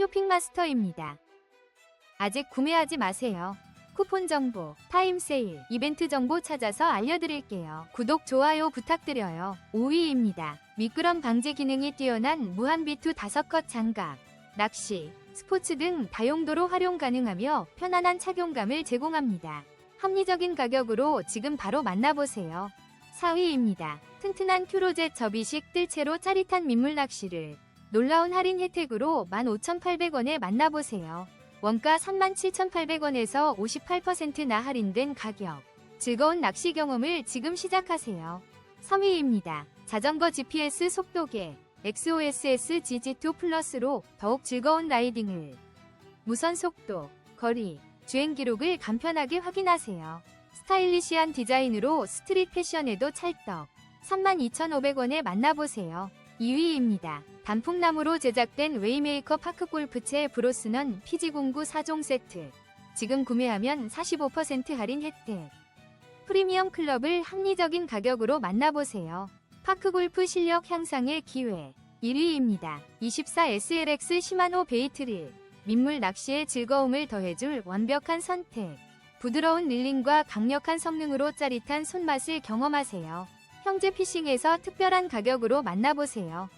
쇼핑마스터입니다. 아직 구매하지 마세요. 쿠폰 정보, 타임 세일, 이벤트 정보 찾아서 알려드릴게요. 구독, 좋아요 부탁드려요. 5위입니다. 미끄럼 방지 기능이 뛰어난 무한 비투 5컷 장갑, 낚시, 스포츠 등 다용도로 활용 가능하며 편안한 착용감을 제공합니다. 합리적인 가격으로 지금 바로 만나보세요. 4위입니다. 튼튼한 큐로젯 접이식 뜰채로 짜릿한 민물 낚시를 놀라운 할인 혜택으로 15,800원에 만나보세요. 원가 37,800원에서 58%나 할인된 가격. 즐거운 낚시 경험을 지금 시작하세요. 3위입니다. 자전거 GPS 속도계 XOSS GG2 플러스로 더욱 즐거운 라이딩을 무선 속도, 거리, 주행 기록을 간편하게 확인하세요. 스타일리시한 디자인으로 스트릿 패션에도 찰떡. 32,500원에 만나보세요. 2위입니다. 단풍나무로 제작된 웨이메이커 파크 골프채 브로스넌 피지공구 4종 세트. 지금 구매하면 45% 할인 혜택. 프리미엄 클럽을 합리적인 가격으로 만나보세요. 파크 골프 실력 향상의 기회. 1위입니다. 24SLX 시마노 베이트릴. 민물 낚시의 즐거움을 더해줄 완벽한 선택. 부드러운 릴링과 강력한 성능으로 짜릿한 손맛을 경험하세요. 형제 피싱에서 특별한 가격으로 만나보세요.